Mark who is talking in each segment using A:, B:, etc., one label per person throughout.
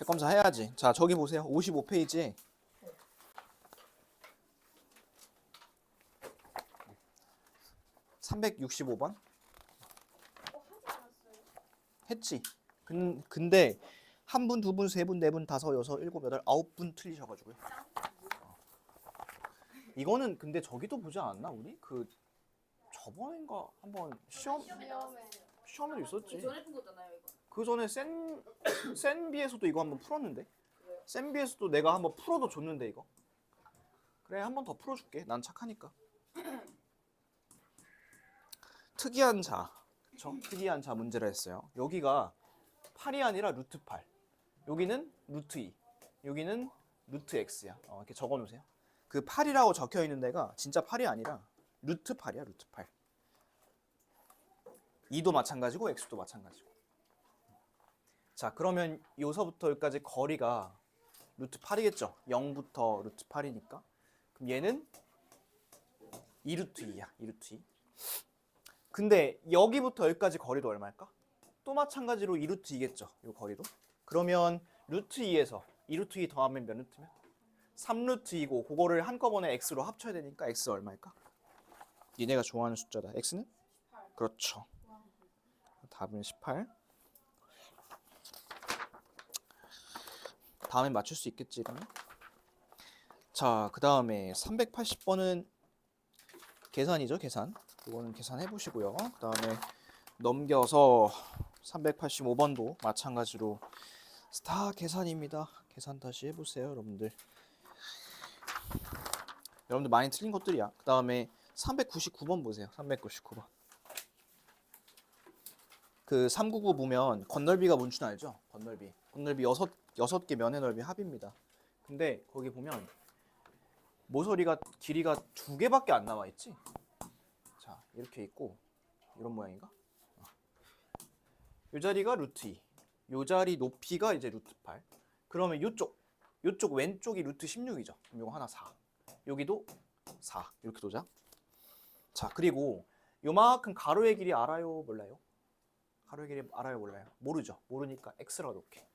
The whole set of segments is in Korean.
A: 재검사 해야지. 자, 저기 보세요. 55페이지에 (365번) 했지. 근, 근데 한 분, 두 분, 세 분, 네 분, 다섯, 여섯, 일곱, 여덟, 아홉 분 틀리셔가지고요. 어. 이거는 근데 저기도 보지 않았나 우리? 그 저번인가 한번 시험 시험에도 있었지.
B: 전에 푼 거잖아요 이거.
A: 그 전에 센 센 비에서도 이거 한번 풀었는데. 센 비에서도 내가 한번 풀어도 줬는데 이거. 그래 한번 더 풀어줄게. 난 착하니까. 특이한 자, 그쵸? 특이한 자 문제를 했어요. 여기가 8이 아니라 루트 8. 여기는 루트 2. 여기는 루트 x야. 어, 이렇게 적어 놓으세요. 그 8이라고 적혀 있는 데가 진짜 8이 아니라 루트 8이야, 루트 8. 2도 마찬가지고 x도 마찬가지고. 자, 그러면 요서부터 여기까지 거리가 루트 8이겠죠? 0부터 루트 8이니까. 그럼 얘는 2루트 2야, 2루트 2. 근데 여기부터 여기까지 거리도 얼마일까? 또 마찬가지로 2루트 2겠죠, 요 거리도. 그러면 루트 2에서 2루트 2 더하면 몇 루트면? 3루트 2고 그거를 한꺼번에 x로 합쳐야 되니까 x 얼마일까? 니네가 좋아하는 숫자다. x는? 그렇죠. 답은 18. 다음에 맞출 수 있겠지, 이러면? 자, 그 다음에 380번은 계산이죠, 계산. 이거는 계산해 보시고요. 그 다음에 넘겨서 385번도 마찬가지로 다 계산입니다. 계산 다시 해보세요, 여러분들. 여러분들 많이 틀린 것들이야. 그 다음에 399번 보세요. 399번. 그 399 보면 건널비가 뭔 줄 알죠? 건널비. 건널비 여섯 여섯 개 면의 넓이 합입니다. 근데 거기 보면 모서리가 길이가 두 개밖에 안 나와 있지? 자, 이렇게 있고 이런 모양인가? 어. 요 자리가 루트 2. 요 자리 높이가 이제 루트 8. 그러면 요쪽 요쪽 왼쪽이 루트 16이죠. 그럼 요거 하나 4. 여기도 4. 이렇게 도자. 자, 그리고 요만큼 가로의 길이 알아요, 몰라요? 가로의 길이 알아요, 몰라요? 모르죠. 모르니까 x라고 놓게.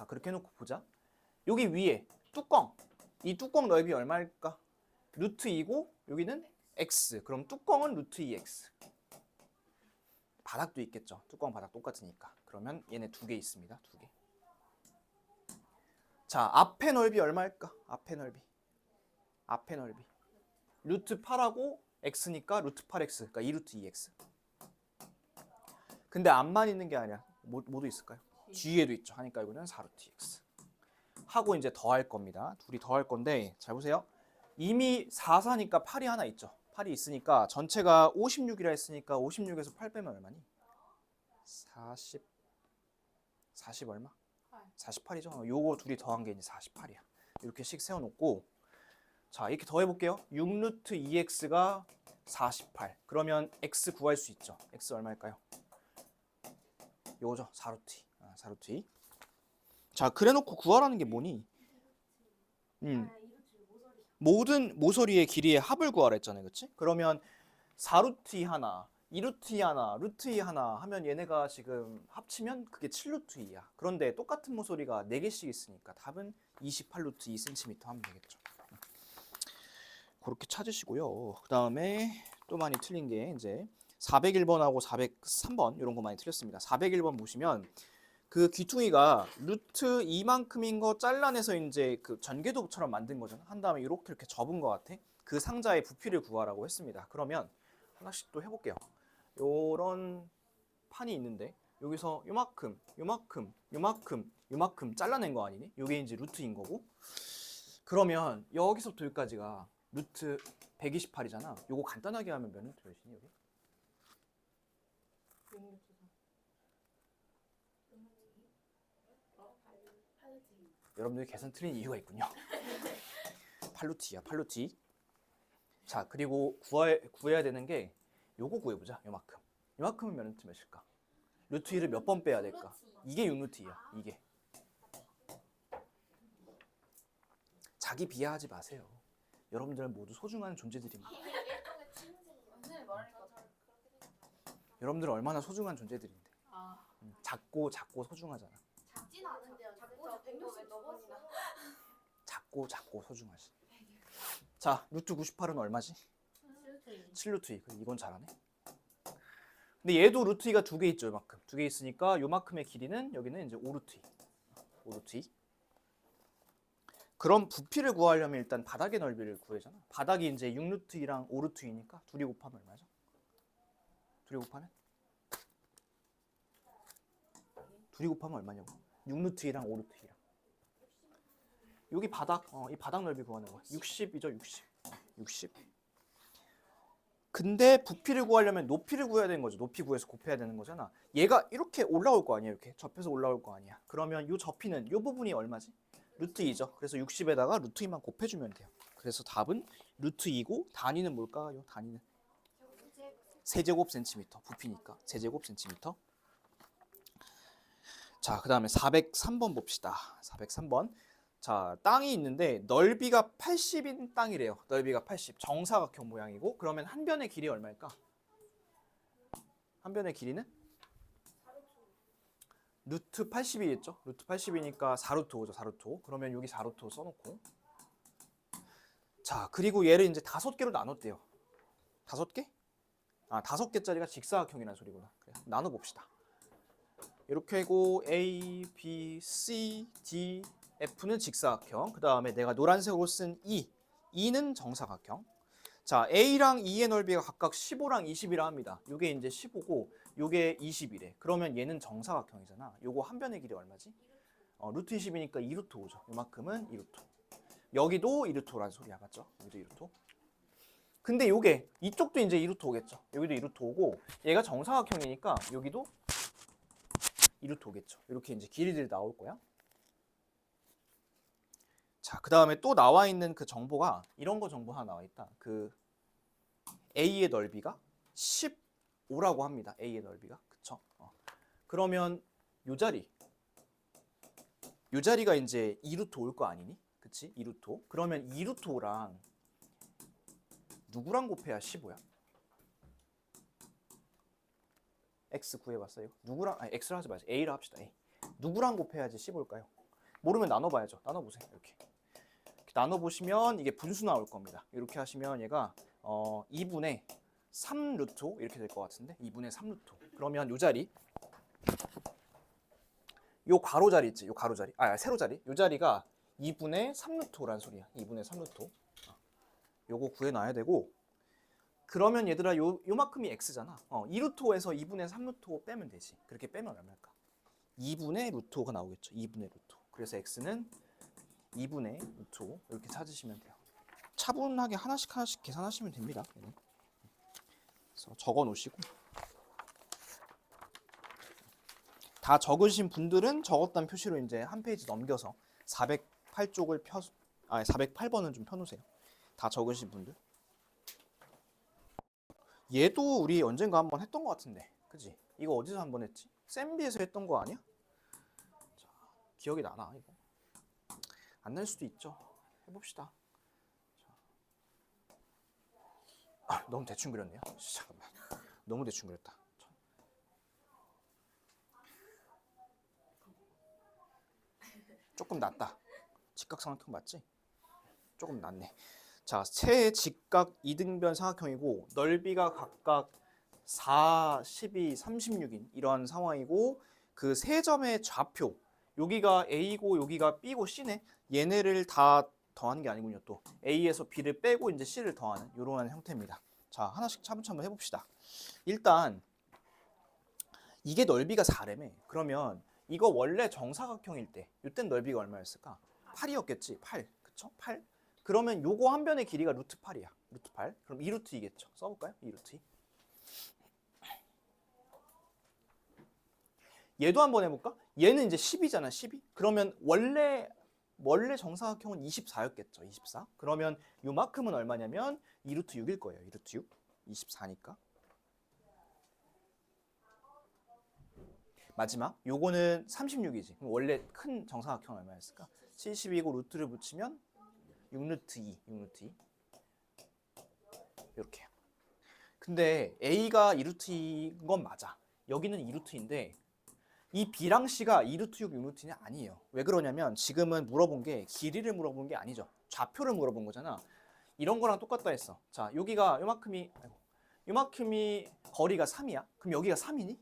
A: 자, 그렇게 해놓고 보자. 여기 위에 뚜껑. 이 뚜껑 넓이 얼마일까? 루트 2고 여기는 x. 그럼 뚜껑은 루트 2x. 바닥도 있겠죠. 뚜껑 바닥 똑같으니까. 그러면 얘네 두 개 있습니다. 두 개. 자, 앞에 넓이 얼마일까? 앞에 넓이. 앞에 넓이. 루트 8하고 x니까 루트 8x. 그러니까 2루트 2x. 근데 앞만 있는 게 아니야. 모, 모두 있을까요? 뒤에도 있죠. 하니까 이거는 4루트 x. 하고 이제 더할 겁니다. 둘이 더할 건데 잘 보세요. 이미 4, 4니까 8이 하나 있죠. 8이 있으니까 전체가 56이라 했으니까 56에서 8 빼면 얼마니? 40 40 얼마? 48이죠. 요거 둘이 더한 게 이제 48이야. 이렇게씩 세워 놓고 자, 이렇게 더해 볼게요. 6루트 2x가 48. 그러면 x 구할 수 있죠. x 얼마일까요? 요거죠. 4루트 2. 아, 4루트 2. 자, 그래 놓고 구하라는 게 뭐니? 음. 모든 모서리의 길이의 합을 구하라 했잖아요. 그렇지? 그러면 4루트 2 하나, 2루트 2 하나, 루트 2 하나 하면 얘네가 지금 합치면 그게 7루트 2야. 그런데 똑같은 모서리가 4개씩 있으니까 답은 28루트 2cm 하면 되겠죠. 그렇게 찾으시고요. 그 다음에 또 많이 틀린 게 이제 401번하고 403번 이런 거 많이 틀렸습니다. 401번 보시면 그 귀퉁이가 루트 2만큼인 거 잘라내서 이제 그 전개도처럼 만든 거잖아. 한 다음에 이렇게 이렇게 접은 것 같아. 그 상자의 부피를 구하라고 했습니다. 그러면 하나씩 또 해볼게요. 요런 판이 있는데 여기서 요만큼, 요만큼, 요만큼, 요만큼 잘라낸 거 아니니? 요게 이제 루트인 거고. 그러면 여기서부터 여기까지가 루트 128이잖아. 요거 간단하게 하면 몇 루트 몇이니 여기? 여러분들이 계산 틀린 이유가 있군요. 팔루티야, 팔루티. 자, 그리고 구해, 구해야 되는 게 요거 구해보자. 요만큼. 요만큼은 몇 루트 몇일까? 루트 2를 몇번 빼야 될까? 이게 6루트야. 이게. 자기 비하하지 마세요. 여러분들 모두 소중한 존재들입니다. 여러분들 얼마나 소중한 존재들인데.
B: 아,
A: 음, 작고 작고 소중하잖아.
B: 160
C: 넘어지나?
A: 작고 작고 소중하지. 자, 루트 98은 얼마지? 7루트 2. 이건 잘하네. 근데 얘도 루트 2가 두 개 있죠, 요만큼. 두 개 있으니까 요만큼의 길이는 여기는 이제 5루트 2. 5루트 2. 그럼 부피를 구하려면 일단 바닥의 넓이를 구해잖아. 바닥이 이제 6루트 2랑 5루트 2니까 둘이 곱하면 얼마죠? 둘이 곱하면? 둘이 곱하면 얼마냐고? 6루트 2랑 5루트 2랑. 여기 바닥, 어, 이 바닥 넓이 구하는 거야. 60이죠, 60. 60. 근데 부피를 구하려면 높이를 구해야 되는 거죠. 높이 구해서 곱해야 되는 거잖아. 얘가 이렇게 올라올 거 아니야, 이렇게 접해서 올라올 거 아니야. 그러면 이 접히는 이 부분이 얼마지? 루트 2죠. 그래서 60에다가 루트 2만 곱해주면 돼요. 그래서 답은 루트 2고 단위는 뭘까요? 단위는 세제곱 센티미터 부피니까 세제곱 센티미터. 자, 그 다음에 403번 봅시다. 403번. 자, 땅이 있는데 넓이가 80인 땅이래요. 넓이가 80. 정사각형 모양이고 그러면 한 변의 길이 얼마일까? 한 변의 길이는 루트 80이겠죠? 루트 80이니까 4루트 5죠. 4루트 5. 그러면 여기 4루트 5 써놓고 자, 그리고 얘를 이제 다섯 개로 나눴대요. 다섯 개? 아, 다섯 개짜리가 직사각형이라는 소리구나. 그래, 나눠봅시다. 이렇게 하고 A, B, C, D, F는 직사각형. 그 다음에 내가 노란색으로 쓴 E, E는 정사각형. 자, A랑 E의 넓이가 각각 15랑 20이라 합니다. 이게 이제 15고, 요게 20이래. 그러면 얘는 정사각형이잖아. 요거 한 변의 길이 얼마지? 어, 루트 20이니까 2루트 5죠. 요만큼은 2루트 5. 여기도 2루트 5라는 소리야, 맞죠? 여기도 2루트 5. 근데 요게 이쪽도 이제 2루트 5겠죠. 여기도 2루트 5고, 얘가 정사각형이니까 여기도 2루트 5겠죠. 이렇게 이제 길이들이 나올 거야. 자, 그 다음에 또 나와 있는 그 정보가 이런 거 정보 하나 나와 있다. 그 A의 넓이가 15라고 합니다. A의 넓이가. 그쵸? 어. 그러면 요 자리. 요 자리가 이제 2루트 5일 거 아니니? 그치? 2루트 5. 그러면 2루트 5랑 누구랑 곱해야 15야? X 구해봤어요. 누구랑, 아니, X를 하지 마세요. A를 합시다. A. 누구랑 곱해야지 15일까요? 모르면 나눠봐야죠. 나눠보세요. 이렇게. 나눠보시면 이게 분수 나올 겁니다. 이렇게 하시면 얘가 어, 2분의 3 루트 5 이렇게 될 것 같은데 2분의 3 루트 5. 그러면 요 자리 요 괄호 자리 있지? 요 괄호 자리. 아, 세로 자리. 요 자리가 2분의 3 루트 5라는 소리야. 2분의 3 루트 5. 어. 요거 구해 놔야 되고 그러면 얘들아 요 요만큼이 x잖아. 어, 2 루트 5에서 2분의 3 루트 5 빼면 되지. 그렇게 빼면 얼마일까? 2분의 루트 5가 나오겠죠. 2분의 루트 5. 그래서 x는 2분의 루트 5 이렇게 찾으시면 돼요. 차분하게 하나씩 하나씩 계산하시면 됩니다. 그래서 적어 놓으시고 다 적으신 분들은 적었다는 표시로 이제 한 페이지 넘겨서 408쪽을 펴, 아 408번은 좀 펴놓으세요. 다 적으신 분들. 얘도 우리 언젠가 한번 했던 것 같은데, 그지? 이거 어디서 한번 했지? 쌤비에서 했던 거 아니야? 자, 기억이 나나 이거? 안 날 수도 있죠. 해봅시다. 자. 아, 너무 대충 그렸네요. 잠깐만. 너무 대충 그렸다. 조금 낫다. 직각삼각형 맞지? 조금 낫네. 자, 새 직각 이등변 사각형이고 넓이가 각각 4, 12, 36인 이런 상황이고 그 세 점의 좌표 여기가 A고 여기가 B고 C네. 얘네를 다 더하는 게 아니군요. 또 A에서 B를 빼고 이제 C를 더하는 이러한 형태입니다. 자, 하나씩 차분차분 해봅시다. 일단 이게 넓이가 4래매. 그러면 이거 원래 정사각형일 때 이땐 넓이가 얼마였을까? 8이었겠지. 8. 그쵸? 8. 그러면 요거 한 변의 길이가 루트 8이야. 루트 8. 그럼 2루트 2겠죠. 써볼까요? 2루트 2. 얘도 한번 해볼까? 얘는 이제 10이잖아. 12. 그러면 원래 원래 정사각형은 24였겠죠. 24. 그러면 요만큼은 얼마냐면 2루트 6일 거예요. 2루트 6. 24니까. 마지막 요거는 36이지. 그럼 원래 큰 정사각형 얼마였을까? 72고 루트를 붙이면 6루트 2, 6루트 2. 이렇게. 근데 A가 2루트 2인 건 맞아. 여기는 2루트인데 이 B랑 C가 2루트 6, 6루트냐 아니에요. 왜 그러냐면 지금은 물어본 게 길이를 물어본 게 아니죠. 좌표를 물어본 거잖아. 이런 거랑 똑같다 했어. 자, 여기가 요만큼이 아이고, 요만큼이 거리가 3이야. 그럼 여기가 3이니?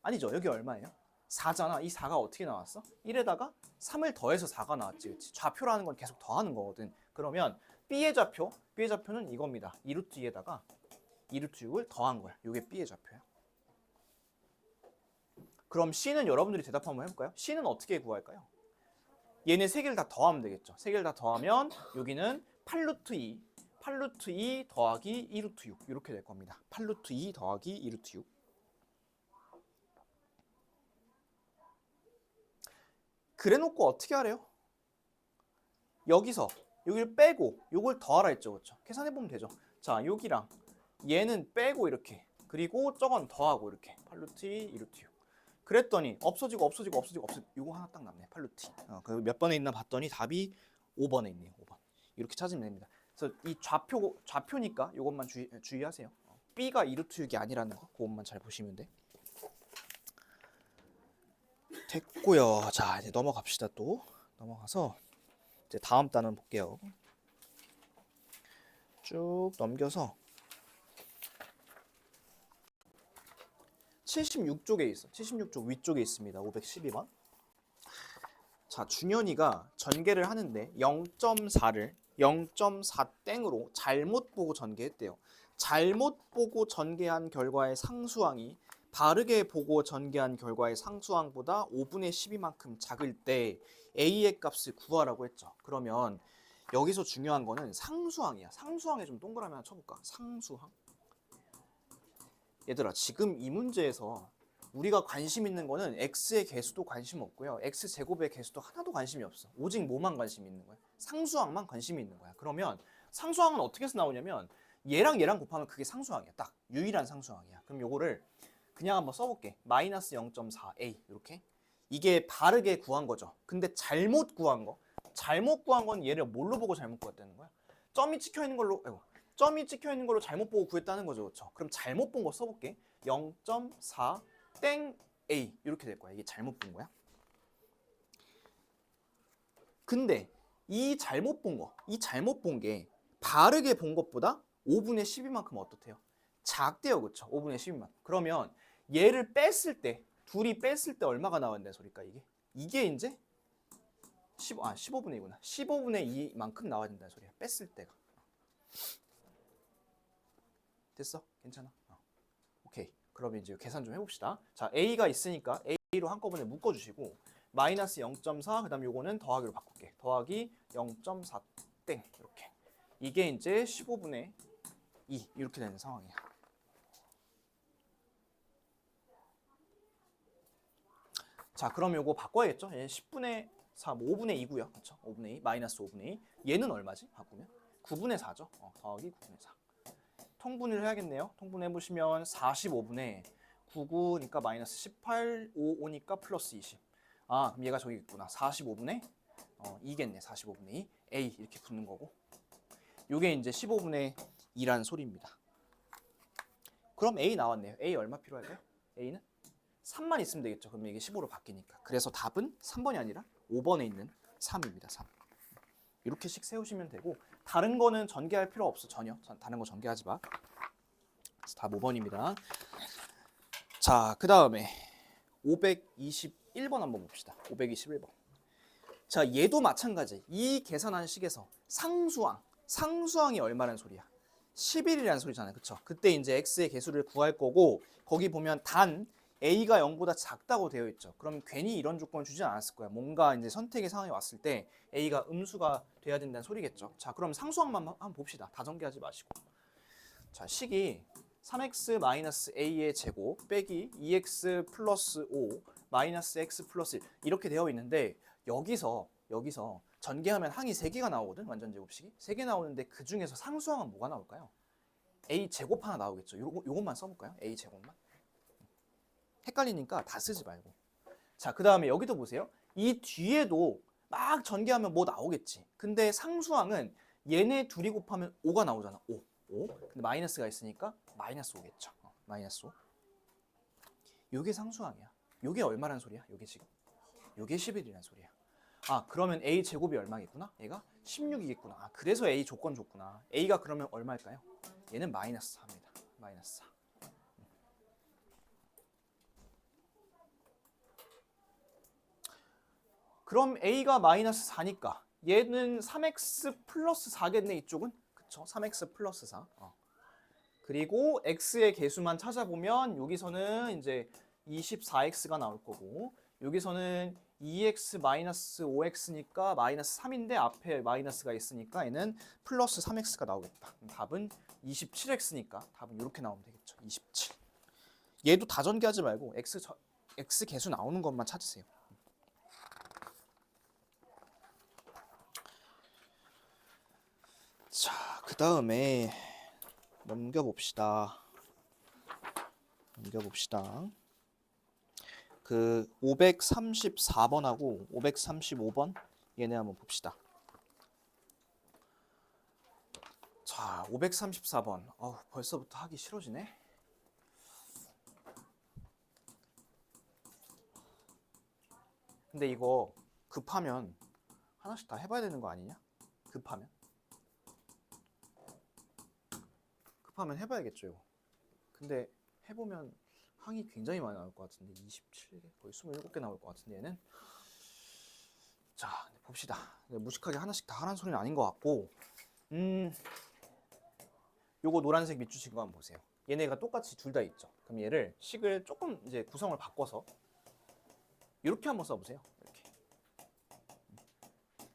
A: 아니죠. 여기 얼마예요? 4잖아. 이 4가 어떻게 나왔어? 1에다가 3을 더해서 4가 나왔지. 그치? 좌표라는 건 계속 더하는 거거든. 그러면 B의 좌표, B의 좌표는 이겁니다. 2루트 2에다가 2루트 6을 더한 거야. 이게 B의 좌표야. 그럼 C는 여러분들이 대답 한번 해볼까요? C는 어떻게 구할까요? 얘네 세 개를 다 더하면 되겠죠. 세 개를 다 더하면 여기는 8루트 2, 8루트 2 더하기 2루트 6 이렇게 될 겁니다. 8루트 2 더하기 2루트 6. 그래놓고 어떻게 하래요? 여기서 여기를 빼고 요걸 더하라 했죠, 그렇죠? 계산해 보면 되죠. 자, 여기랑 얘는 빼고 이렇게 그리고 저건 더하고 이렇게 8루트 2, 2루트 6. 그랬더니 없어지고 없어지고 없어지고 없어 이거 하나 딱 남네 8루트. 어, 그몇 번에 있나 봤더니 답이 5번에 있네요. 5번. 이렇게 찾으면 됩니다. 그래서 이 좌표 좌표니까 이것만 주의, 주의하세요. 어, B가 2루트 6이 아니라는 거 그것만 잘 보시면 돼. 됐고요. 자 이제 넘어갑시다 또 넘어가서 이제 다음 단원 볼게요. 쭉 넘겨서 76쪽에 있어. 76쪽 위쪽에 있습니다. 512번. 자, 준현이가 전개를 하는데 0.4를 0.4 땡으로 잘못 보고 전개했대요. 잘못 보고 전개한 결과의 상수항이 바르게 보고 전개한 결과의 상수항보다 5분의 12만큼 작을 때 a의 값을 구하라고 했죠. 그러면 여기서 중요한 거는 상수항이야. 상수항에 좀 동그라미 하나 쳐볼까? 상수항. 얘들아 지금 이 문제에서 우리가 관심 있는 거는 x의 개수도 관심 없고요. x 제곱의 개수도 하나도 관심이 없어. 오직 뭐만 관심이 있는 거야? 상수항만 관심이 있는 거야. 그러면 상수항은 어떻게 해서 나오냐면 얘랑 얘랑 곱하면 그게 상수항이야. 딱 유일한 상수항이야. 그럼 요거를 그냥 한번 써볼게. 마이너스 0.4a 이렇게 이게 바르게 구한 거죠. 근데 잘못 구한 거, 잘못 구한 건 얘를 뭘로 보고 잘못 구했다는 거야? 점이 찍혀 있는 걸로, 아이고, 점이 찍혀 있는 걸로 잘못 보고 구했다는 거죠, 그렇죠? 그럼 잘못 본 거 써볼게. 0.4 땡 a 이렇게 될 거야. 이게 잘못 본 거야. 근데 이 잘못 본 거, 이 잘못 본 게 바르게 본 것보다 5분의 12만큼 어떻대요? 작대요, 그렇죠? 5분의 12만. 그러면 얘를 뺐을 때 둘이 뺐을 때 얼마가 나왔는데 소리까 이게? 이게 이제 10, 아 15분의 2구나. 15분의 2만큼 나와야 된다는 소리야. 뺐을 때가. 됐어? 괜찮아? 어. 오케이. 그럼 이제 계산 좀 해봅시다. 자, A가 있으니까 A로 한꺼번에 묶어주시고 마이너스 0.4 그 다음 요거는 더하기로 바꿀게. 더하기 0.4 땡 이렇게. 이게 이제 15분의 2 이렇게 되는 상황이야. 자, 그럼 요거 바꿔야겠죠? 얘 10분의 4, 뭐 5분의 2고요. 그렇죠? 5분의 2 마이너스 5분의 2. 얘는 얼마지? 바꾸면 9분의 4죠. 어, 더하기 9분의 4. 통분을 해야겠네요. 통분해 보시면 45분의 99니까 마이너스 18, 5, 5니까 플러스 20. 아, 그럼 얘가 저기 있구나. 45분의 어, 2겠네. 45분의 2. A 이렇게 붙는 거고. 요게 이제 15분의 2라는 소리입니다. 그럼 A 나왔네요. A 얼마 필요할까요? A는 3만 있으면 되겠죠. 그럼 이게 15로 바뀌니까. 그래서 답은 3번이 아니라 5번에 있는 3입니다. 3. 이렇게씩 세우시면 되고 다른 거는 전개할 필요 없어 전혀. 전- 다른 거 전개하지 마. 답 5번입니다. 자, 그 다음에 521번 한번 봅시다. 521번. 자, 얘도 마찬가지. 이 계산한 식에서 상수항, 상수항이 얼마란 소리야? 11이라는 소리잖아요. 그쵸? 그때 이제 x의 개수를 구할 거고 거기 보면 단 a가 0보다 작다고 되어 있죠. 그럼 괜히 이런 조건을 주진 않았을 거야. 뭔가 이제 선택의 상황이 왔을 때 a가 음수가 돼야 된다는 소리겠죠. 자, 그럼 상수항만 한번 봅시다. 다 전개하지 마시고. 자, 식이 3x a의 제곱 빼기 2x 플러스 5 마이너스 x 플러스 1 이렇게 되어 있는데 여기서 여기서 전개하면 항이 3개가 나오거든 완전 제곱식이 3개 나오는데 그 중에서 상수항은 뭐가 나올까요? a 제곱 하나 나오겠죠 요거, 요것만 써볼까요? a 제곱만 헷갈리니까 다 쓰지 말고 자 그 다음에 여기도 보세요 이 뒤에도 막 전개하면 뭐 나오겠지 근데 상수항은 얘네 둘이 곱하면 5가 나오잖아 5 5 근데 마이너스가 있으니까 마이너스 5겠죠 어, 마이너스 5 요게 상수항이야 요게 얼마란 소리야? 요게 지금 요게 11이란 소리야. 아 그러면 a 제곱이 얼마겠구나? 얘가 16이겠구나. 아 그래서 a 조건 줬구나. a가 그러면 얼마일까요? 얘는 마이너스 4입니다. 마이너스 4. 그럼 a가 마이너스 4니까 얘는 3x 플러스 4겠네 이쪽은? 그쵸? 3x 플러스 4. 어. 그리고 x의 개수만 찾아보면 여기서는 이제 24x가 나올 거고 여기서는 2x 마이너스 5x니까 마이너스 3인데 앞에 마이너스가 있으니까 얘는 플러스 3x가 나오겠다. 답은 27x니까 답은 이렇게 나오면 되겠죠. 27. 얘도 다 전개하지 말고 x 저, x 개수 나오는 것만 찾으세요. 자, 그 다음에 넘겨봅시다. 넘겨봅시다. 그 534번하고 535번 얘네 한번 봅시다. 자, 534번. 어, 벌써부터 하기 싫어지네. 근데 이거 급하면 하나씩 다 해봐야 되는 거 아니냐? 급하면? 급하면 해봐야겠죠. 근데 해보면 항이 굉장히 많이 나올 것 같은데 27개 거의 27개 나올 것 같은데 얘는? 자 봅시다. 무식하게 하나씩 다 하라는 소리는 아닌 것 같고 음 요거 노란색 밑줄 친 거 한번 보세요. 얘네가 똑같이 둘 다 있죠. 그럼 얘를 식을 조금 이제 구성을 바꿔서 이렇게 한번 써보세요 이렇게.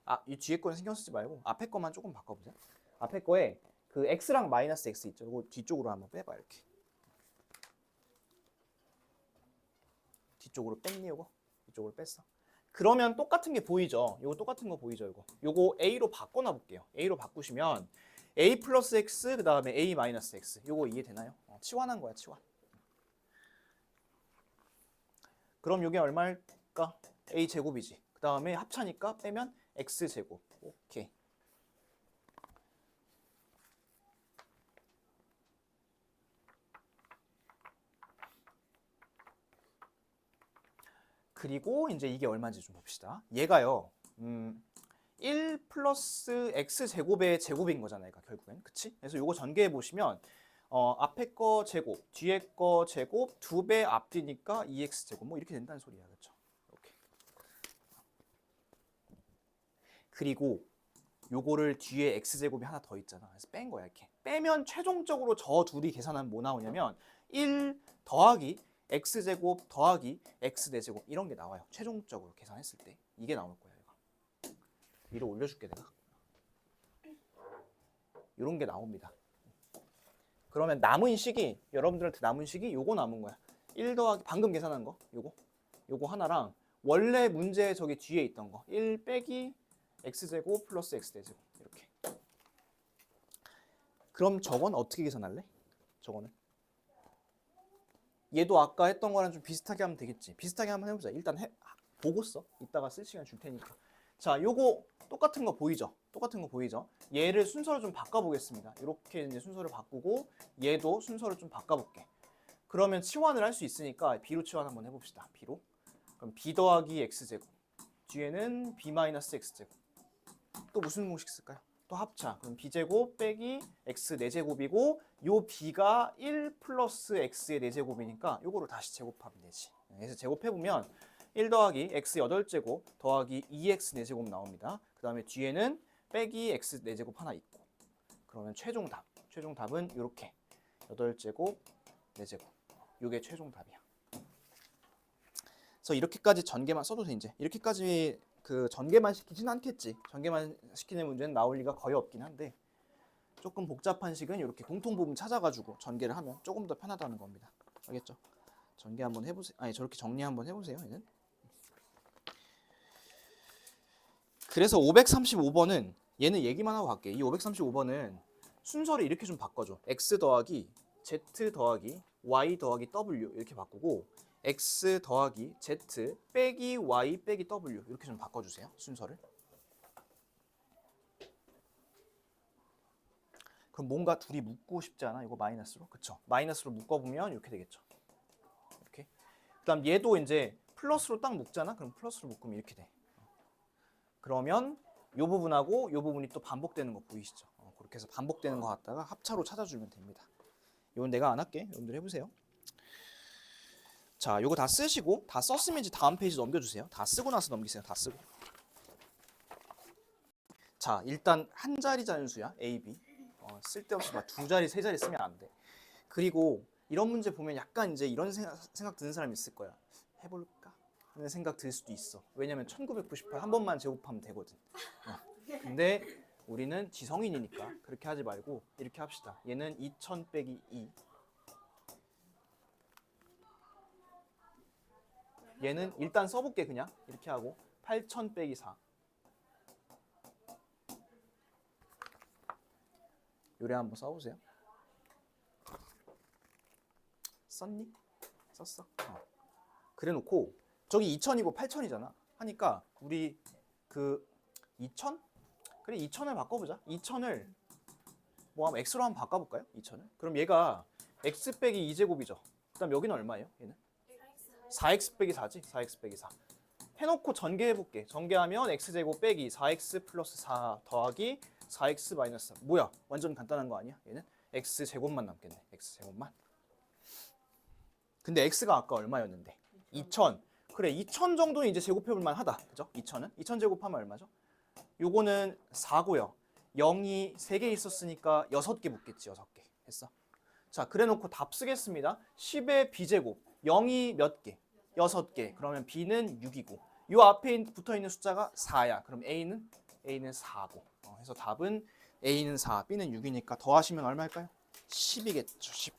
A: 아 이 뒤에 거는 신경 쓰지 말고 앞에 거만 조금 바꿔보세요. 앞에 거에 그 x랑 마이너스 x 있죠 이거 뒤쪽으로 한번 빼봐 이렇게 뒤쪽으로 뺐니 요거? 이쪽으로 뺐어. 그러면 똑같은 게 보이죠? 요거 똑같은 거 보이죠? 요거. 요거 a로 바꿔놔 볼게요. a로 바꾸시면 a 플러스 x 그 다음에 a 마이너스 x 요거 이해되나요? 어, 치환한 거야 치환. 그럼 요게 얼마일까? a 제곱이지. 그 다음에 합차니까 빼면 x 제곱. 오케이. 그리고 이제 이게 얼마인지 좀 봅시다. 얘가요. 음, 1 플러스 x 제곱의 제곱인 거잖아요. 그러니까 결국엔. 그치? 그래서 요거 전개해 보시면 어, 앞에 거 제곱, 뒤에 거 제곱, 두 배 앞뒤니까 2x 제곱 뭐 이렇게 된다는 소리야. 그렇죠? 이렇게. 그리고 요거를 뒤에 x 제곱이 하나 더 있잖아. 그래서 뺀 거야, 이렇게. 빼면 최종적으로 저 둘이 계산하면 뭐 나오냐면 1 더하기 x 제곱 더하기 x 4제곱 이런 게 나와요. 최종적으로 계산했을 때 이게 나올 거예요. 이거. 위로 올려줄게 내가. 이런 게 나옵니다. 그러면 남은 식이 여러분들한테 남은 식이 요거 남은 거야. 1 더하기 방금 계산한 거 요거 요거 하나랑 원래 문제 저기 뒤에 있던 거 1 빼기 x 제곱 플러스 x 4제곱 이렇게. 그럼 저건 어떻게 계산할래? 저거는 얘도 아까 했던 거랑 좀 비슷하게 하면 되겠지. 비슷하게 한번 해보자. 일단 해, 보고 써. 이따가 쓸 시간 줄 테니까. 자, 요거 똑같은 거 보이죠? 똑같은 거 보이죠? 얘를 순서를 좀 바꿔보겠습니다. 이렇게 이제 순서를 바꾸고 얘도 순서를 좀 바꿔볼게. 그러면 치환을 할 수 있으니까 b로 치환 한번 해봅시다. b로. 그럼 b 더하기 x 제곱. 뒤에는 b 마이너스 x 제곱. 또 무슨 공식 쓸까요? 또 합차. 그럼 b제곱 빼기 x 4제곱이고 요 b가 1 플러스 x의 4제곱이니까 요거를 다시 제곱하면 되지. 그래서 제곱해보면 1 더하기 x 8제곱 더하기 2x 4제곱 나옵니다. 그 다음에 뒤에는 빼기 x 4제곱 하나 있고 그러면 최종 답. 최종 답은 이렇게 8제곱 4제곱 요게 최종 답이야. 그래서 이렇게까지 전개만 써도 돼 이제 이렇게까지 그 전개만 시키진 않겠지. 전개만 시키는 문제는 나올 리가 거의 없긴 한데 조금 복잡한 식은 이렇게 공통 부분 찾아가지고 전개를 하면 조금 더 편하다는 겁니다. 알겠죠? 전개 한번 해보세요. 아니 저렇게 정리 한번 해보세요. 얘는. 그래서 535번은 얘는 얘기만 하고 갈게. 이 535번은 순서를 이렇게 좀 바꿔줘. x 더하기 z 더하기 y 더하기 w 이렇게 바꾸고 x 더하기 z 빼기 y 빼기 w 이렇게 좀 바꿔주세요. 순서를. 그럼 뭔가 둘이 묶고 싶지 않아? 이거 마이너스로? 그쵸? 마이너스로 묶어보면 이렇게 되겠죠. 이렇게. 그 다음 얘도 이제 플러스로 딱 묶잖아. 그럼 플러스로 묶으면 이렇게 돼. 그러면 이 부분하고 이 부분이 또 반복되는 거 보이시죠? 어, 그렇게 해서 반복되는 거 갖다가 합차로 찾아주면 됩니다. 이건 내가 안 할게. 여러분들 해보세요. 자, 요거 다 쓰시고 다 썼으면 이제 다음 페이지 넘겨주세요. 다 쓰고 나서 넘기세요. 다 쓰고. 자, 일단 한 자리 잔수야. A, B. 어, 쓸데없이 막 두 자리, 세 자리 쓰면 안 돼. 그리고 이런 문제 보면 약간 이제 이런 생각, 생각 드는 사람 있을 거야. 해볼까? 하는 생각 들 수도 있어. 왜냐면 1998 한 번만 제곱하면 되거든. 어. 근데 우리는 지성인이니까 그렇게 하지 말고 이렇게 합시다. 얘는 2000 빼기 2. 얘는 일단 써볼게 그냥 이렇게 하고 8000 빼기 4. 요래 한번 써보세요. 썼니? 썼어. 어. 그래놓고 저기 2000이고 8000이잖아. 하니까 우리 그 2000? 그래 2000을 바꿔보자. 2000을 뭐 한번 x로 한번 바꿔볼까요? 2000을? 그럼 얘가 x 빼기 2제곱이죠. 그다음 여기는 얼마예요? 얘는 4x 빼기 4지? 4x 빼기 4. 해놓고 전개해볼게. 전개하면 x제곱 빼기 4x 플러스 4 더하기 4x 마이너스 4. 뭐야? 완전 간단한 거 아니야? 얘는 x제곱만 남겠네. x제곱만. 근데 x가 아까 얼마였는데? 2000. 그래, 2000 정도는 이제 제곱해볼 만하다. 그죠? 2000은? 2000 제곱하면 얼마죠? 요거는 4고요. 0이 3개 있었으니까 6개 붙겠지. 6개. 했어? 자, 그래 놓고 답 쓰겠습니다. 10의 b제곱. 0이 몇 개? 6개. 그러면 b는 6이고. 요 앞에 붙어 있는 숫자가 4야. 그럼 a는 a는 4고. 어, 그래서 답은 a는 4, b는 6이니까 더하시면 얼마일까요? 10이겠죠. 10.